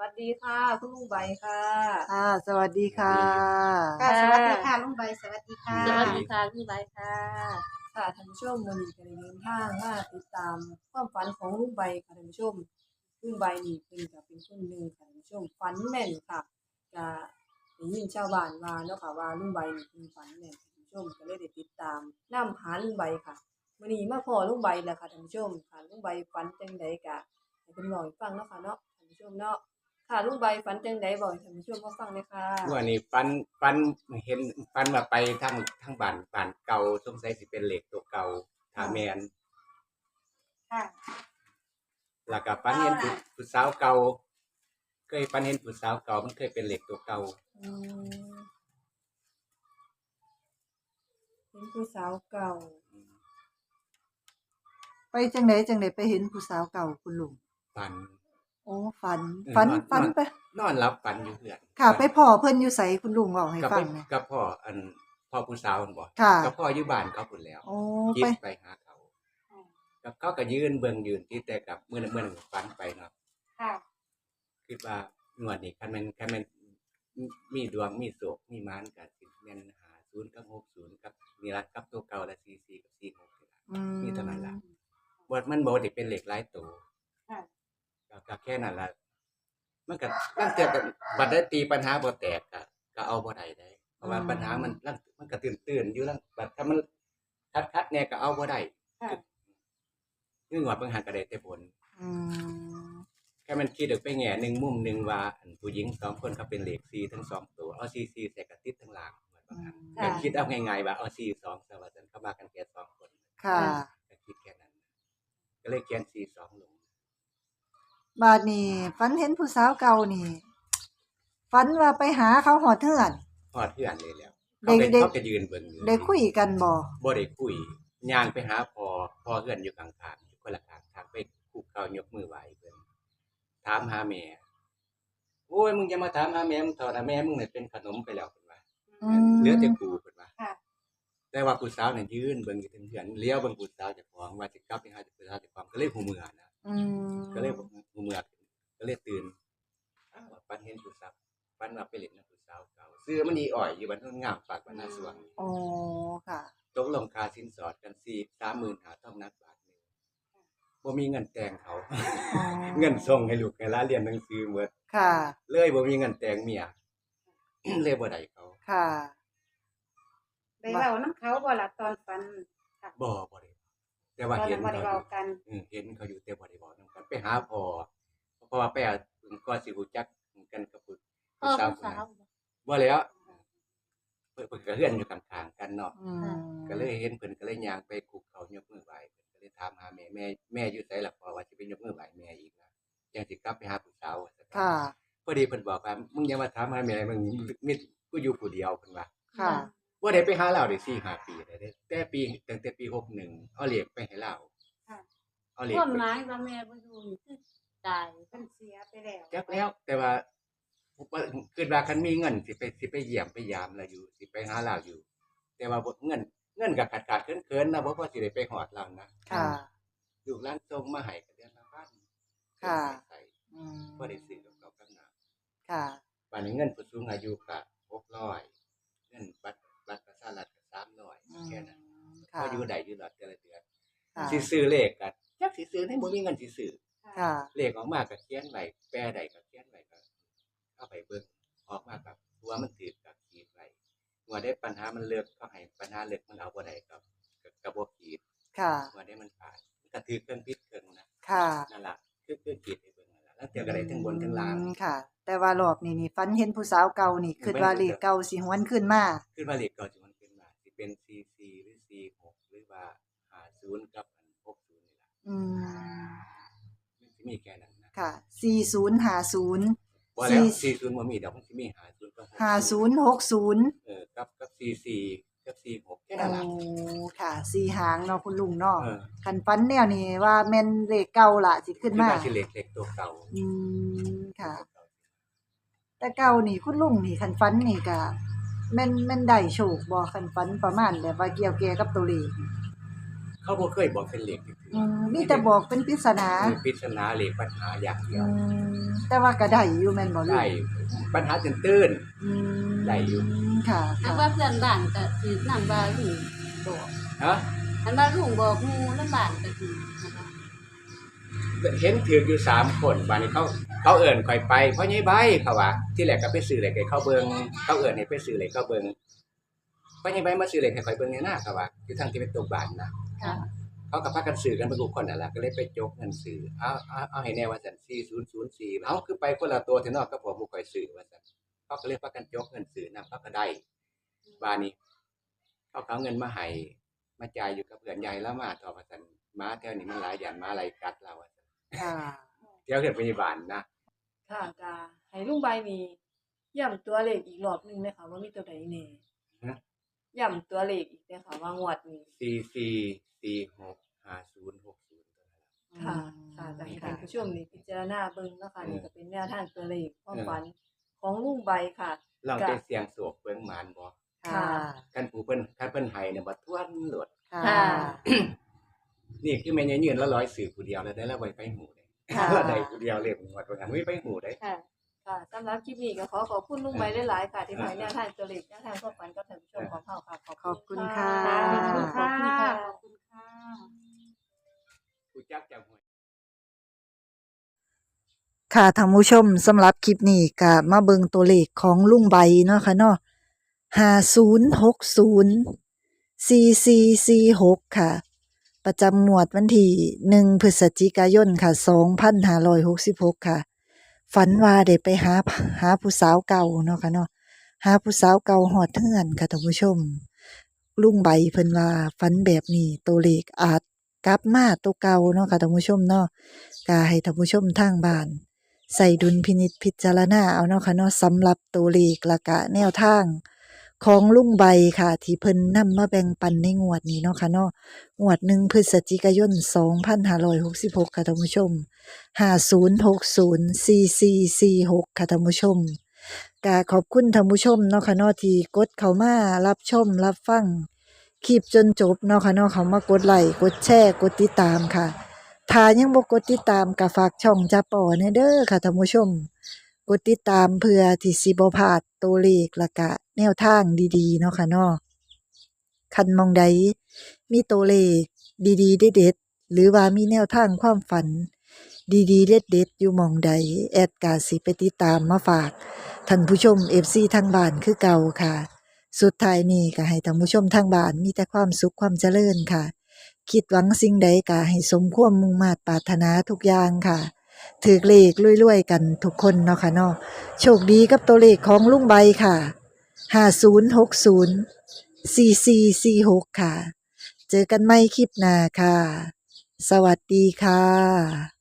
วัสดีค่ะ คุณลุงใบค่ะค่ะ สวัสดีค่ะ ค่ะสวัสดีค่ะลุงใบสวัสดีค่ะสวัสดีค่ะพี่ใบค่ะ ค่ะท่านผู้ชมวันนี้ก็ได้เดินทางมาติดตามความฝันของลุงใบค่ะท่านผู้ชมลุงใบนี่เป็นก็เป็นคนหนึ่งค่ะท่านผู้ชมฝันแม่นค่ะจะได้ยินชาวบ้านว่าเนาะค่ะว่าลุงใบนี่เป็นฝันแม่นท่านผู้ชมก็เลยได้ติดตามนํหาลุงใบค่ะวันนี้มาพอลุงใบแล้วค่ะท่านผู้ชมค่ะลุงใบฝันจังใดกะให้เพิ่นบอกให้ฟังเนาะค่ะเนาะท่านผู้ชมเนาะ ค่ะลุงใบฝันจังใดบอกให้ท่านผู้ชมมาฟังเลยค่ะวันนี้ฟันฟันเห็นฟันว่าไปทั้งทั้งบ้านบ้านเก่าสงสัยสิเป็นเหล็กตัวเก่าถาแมนค่ะแล้วก็ฟันเห็นผู้ผู้สาวเก่า เคยฟันเห็นผู้สาวเก่ามันเคยเป็นเหล็กตัวเก่าอืมเป็นผู้สาวเก่า ไปจังไดจังไดไปเห็นผู้สาวเก่าคุณลุงฟัน โอ้ฝันเออฝันนอนฝันนอนไป นอนรับฟันอยู่เพื่อนค่ะ ไปพ่อเพิ่นอยู่ไสคุณลุงบอกให้กับฟัไปงหน่อยกับพ่ออันพ่อผู้สาวนั่นบ่ค่ะกับพ่ออยู่บ้านเขาพุ่นแล้วโอ้คิไปดไปหาเขากับเขาก็ยืนเบิ่งยืนที่แต่กับเมื่อนั้นเมื่อนั้นฟันไปเนาะค่ะคิดว่างวดนี้คันแม่นคันแม่นมีดวงมีโศกมีมานกับสิแม่นหาศูนย์กับหกศูนย์กับนี่ละกับตัวเก่าละสี่สี่กับสี่หกนี่ล่ะอืมมีเท่านั้นล่ะบทมันบ่ได้เป็นเหล็กหลายตัวค่ะ ก็ก็แค่นั้นล่ะมันก็ตั้งแต่กันบัดได้ตีปัญหาบ่แตกก็ก็เอาบ่ได้ได้เพราะว่าปัญหามันลังมันก็ตื่นๆอยู่ลังบัดถ้ามันคัดๆแน่ก็เอาบ่ได้ค่ะคืองวดเบิ่งหันก็ได้แต่ผลอืมแค่มันคิดออกไปแง่หนึ่งมุมหนึ่งว่าอันผู้หญิงสองคนเขาเป็นเหล็กซีทั้งสองตัวเอาซีซีใส่กระติดทั้งหลังเหมือนบางครั้งค่ะก็คิดเอาง่ายๆว่าเอาซีสองสวัสดิ์เข้ามากันแค่สองคนค่ะ ก็คิดแค่นั้น ก็เลยเขียนซีสองลง บาดนี้ฝันเห็นผู้สาวเก่านี่ฝันว่าไปหาเขาหอดเทือน พอดเพื่อนเลยแล้วได้เขาไปได้เขาก็ยืนเบิ่งอยู่ได้คุยกันบ่บ่ได้คุยย่างไปหาพอพอเพื่อนอยู่ข้างๆอยู่คนละข้างทางไปคุกเข่ายกมือไหว้เพิ่นถามหาแม่โอ้ยมึงจะมาถามหาแม่มึงเถอดแม่มึงเนี่ยเป็นขนมไปแล้วเพิ่นว่าอืมเหลือแต่กูเพิ่นว่าค่ะ แต่ว่าผู้สาวเนี่ยยืนเบิ่งอยู่เถื่อนๆเลี้ยวเบิ่งผู้สาวเจ้าของว่าสิกลับไปหาผู้สาวเจ้าของก็เลยหูเมื่อนะ อืมก็เลยหูเมื่อก็เลยตื่นอ้าวปันเห็นผู้สาวปันว่าไปเล่นกับผู้สาวเก่าเสื้อมันอีอ่อยอยู่บ้านโนนงามปากบ้านนาสวงโอ้ค่ะ ตกลงค่าสินสอดกัน4 30,000หาต้องนักบาทหนึงบ่มีเงินแต่งเขา อ๋อเงินส่งให้ลูกให้หลานเรียนหนังสือหมดค่ะ เลยบ่มีเงินแต่งเมีย เลยบ่ได้เขาค่ะ ได้เว้าน้ำเขาบ่ล่ะตอนฝัน บ่บ่ได้ แต่ว่าตอนเห็นั้นนบ่ได้เขาอเว้ายู่กันอืมเห็นเขาอยู่แต่บ่ได้บอกนำกันไปหาพ่อเพราะว่าไปอะก็สิรู้จักกันกับผู้พ่อผู้สาวผู้คนสานั้วนบ่แล้วเพิ่นเพิ่นก็เฮือนอยู่ข้างๆกันเนาะอืมก็เลยเห็นเพิ่นก็เลยย่างไปคุกเขายกมือไหว้เพิ่นก็เลยถามหาแม่แม่แม่อยู่ไสล่ะพ่อว่าสิไปยกมือไหว้แม่อีกนะจังสิกลับไปหาผู้สาวว่าซั่นค่ะพอดีเพิ่นบอกว่ามึงอย่ามาถามหาแม่มึงมีกูอยู่ผู้เดียวเพิ่นว่าค่ะ บ่ได้ไปหาเราได้4 5ปีแล้วเด้ แต่ปีตั้งแต่ปี61เอาเหล็กไปให้เราค่ะเอาเหล็กความไปหมายว่าแม่บ่อยู่นี่คือตายเพิ่นเสียไปแล้วจักแล้ว แต่ว่าผมว่าคิดว่าคันมีเงินสิไปสิไปเยี่ยมไปยามเราอยู่ สิไปหาเราอยู่ แต่ว่าบ่เงินเงินก็ขาดขาดเคินๆนะบ่พอสิได้ไปฮอดเรานะค่ะลูกหลานส่งมาให้ก็เดือนละพันค่ะใส่อืมบ่ได้ซื้อกับเขาวกับน้ำค่ะบัดนี้เงินผู้สูงอายุก็600เงินบัตรบัตรประชารัฐก็300แค่นั้น ค่ะ ก็อยู่ได้อยู่หลอดแต่ละเดือนค่ะ สิซื้อเลขก็จักสิซื้อให้บ่มีเงินสิซื้อค่ะ เลขออกมาก็เขียนไว้แปลใดก็เขียนไว้ก็เอาไปเบิ่งออกมากับตัวมันถือกับขีดไว้ว่าได้ปัญหามันเลือกเขาให้ปัญหาเลือกมันเอาบ่ได้กับกับกับบ่ขีดค่ะว่าได้มันผ่านมันก็ถือเครื่องพิษเครื่องนะค่ะ นั่นล่ะคือคือขีดให้เบิ่งนั่นล่ะแล้วเตียก็ได้ทั้งบนทั้งล่าง อืมค่ะ แต่ว่ารอบนี้นี่ฝันเห็นผู้สาวเก่านี่คิดว่าเลขเก่าสิหวนขึ้นมา ขึ้นมาเลขเก่าสิมันขึ้นมาสิเป็น CC หรือ C6 หรือว่า50กับอัน60นี่ล่ะ อืม มันสิมีแค่นั้น นะค่ะ4050บ่แล้วสี่40บ่มีดอกมันสิมี50กับ60 5060เออกับกับ CC กับ C6 แค่โอ้นั้นล่ะค่ะสี่หางเนาะคุณลุงเนาะเออคันฝันแนวนี้ว่าแม่นเลขเก่าล่ะสิขึ้นมาสิเล็กเล็กตัวเก่าอืมค่ะ แต่เก่านี่คุณลุงนี่คันฝันนี่ก็แม่นแม่นได้โชคบ่คันฝันประมาณแบบว่าเกี่ยวแก่กับตัวเลข เขาบ่เคยบอกเป็นเหล็กเถื่อืมมีแต่บอกเป็นปริศนามีปริศนาเหล็กปัญหาอย่างเดีอืยวมแต่ว่าก็ได้อยู่แม่นบ่ลูกได้ปัญหาตื้น อืมได้อยู่ ค่ะถ้าค่ะว่าเพื่อนบ้านก็ถือนำว่าลุงบอกๆฮะอันว่าลุงบอกหมู่แล้วบ้านก็ถือนะคะเห็นถืออยู่สามคนบานนี้เขาเขาเอิ่นคอยไปเพราะยัยใบเขาว่าที่แรกก็ไปซื้อเหล็กให้เขาเบิงเขาเอิ่นให้ไปซื้อเหล็กเขาเบิงเพราะยัยใบมาซื้อเหล็กให้คอยเบิงในหน้าเขาว่าอยู่ทางที่เป็นตัวบ้านนะ ค่ะ เขากับพากันซื้อกันไปทุกคนนั่นแหละก็เลยไปจกเงินซื้อเอาเอาเอาให้แน่ว่าสันสี่ศูนย์ศูนย์สี่เอาคือไปคนละตัวที่นอกก็ผมบุกคอยซื้อว่าสันเขาก็เลยพากันจกเงินซื้อนำเขาก็ได้บานนี้ เขาเขาเอาเงินมาให้มาจ่ายอยู่กับเพื่อนใหญ่แล้วมาต่อมาสันม้าแถวนี้มันหลายอย่างม้าอะไรกัดเราว่าซั่นค่ะเที่ยวเกิดพยาบาลนะค่ะก็ให้ลุงใบนี่ย้ำตัวเลขอีกรอบหนึงนะคะว่ามีตัวใดแน่ ย้ำตัวเลขอีกนะคะว่างวดนี้ สี่สี่สี่หกห้าศูนย์หกศูนย์ค่ะ ค่ะจะให้ท่านผู้ชมนี่พิจารณาเบิ่งเนาะคะนี่ก็เป็นแนวทางตัวเลขความฝันของลุงใบค่ะ ลองไปเสียงสวกเบิ่งหมานบ่ค่ะกันผู้เพิ่นคันเพิ่นให้เนี่ยบ่ทวนโหลด ค่ะ ค่ะ นี่คือแม่นยืนแล้วร้อยสื่อผู้เดียวแล้วได้แล้วไว้ไปหูได้ค่ะ แล้วได้ผู้เดียวเรียกงวดว่างั้นไม่ไปหูได้ค่ะ ค่ะสำหรับคลิปนี้ก็ขอขอบคุณลุงใบหลายๆค่ะ ที่มาให้แนวทางตัวเลขแนวทางความฝันกับท่านผู้ชมของเราค่ะขอบคุณค่ะ ขอบคุณค่ะขอบคุณค่ะผู้จักจังหวย ค่ะท่านผู้ชมสำหรับคลิปนี้ก็มาเบิ่งตัวเลขของลุงใบเนาะค่ะเนาะ5060 4446ค่ะ ประจำหมวดวันที่1พฤศจิกายนค่ะ2566ค่ะ ฝันว่าได้ไปหาหาผู้สาวเก่าเนาะค่ะเนาะหาผู้สาวเก่าหอดเทือนค่ะท่านผู้ชม ลุงใบเพิ่นว่าฝันแบบนี้ตัวเลขอาจกลับมาตัวเก่าเนาะค่ะท่านผู้ชมเนาะก็ให้ท่านผู้ชมทางบ้านใส่ดุลพินิจพิจารณาเอาเนาะค่ะเนาะสำหรับตัวเลขและกะแนวทาง ของลุงใบค่ะ ที่เพิ่นนำมาแบ่งปันในงวดนี้เนาะค่ะเนาะงวดหนึ่งพฤศจิกายน 2566 ค่ะท่านผู้ชม 50604446 ค่ะท่านผู้ชมกาขอบคุณท่านผู้ชมเนาะค่ะเนาะที่กดเข้ามารับชมรับฟังคลิปจนจบเนาะค่ะเนาะเขามากดไลค์กดแชร์กดติดตามค่ะถ้ายังบ่กดติดตามก็ฝากช่องจะป่อในเด้อค่ะท่านผู้ชม กดติดตามเพื่อที่สิบ่พลาดตัวเลขละกะ แนวทางดีๆ เนาะค่ะเนาะคันมองใดมีโตเลดีๆ เด็ดๆหรือว่ามีแนวทางความฝัน ดีๆ เด็ดๆอยู่มองใด แอดกาสิไปติดตามมาฝากท่านผู้ชม FC ทางบ้านคือเก่าค่ะ สุดท้ายนี้ก็ให้ท่านผู้ชมทางบ้านมีแต่ความสุขความเจริญค่ะ คิดหวังสิ่งใดก็ให้สมความมุ่งมาตรปรารถนาทุกอย่างค่ะถือเลขรวยๆกันทุกคนเนาะค่ะเนาะโชคดีกับตัวเลขของลุงใบค่ะ 5060 4446ค่ะ เจอกันไม่คลิปหน้าค่ะ สวัสดีค่ะ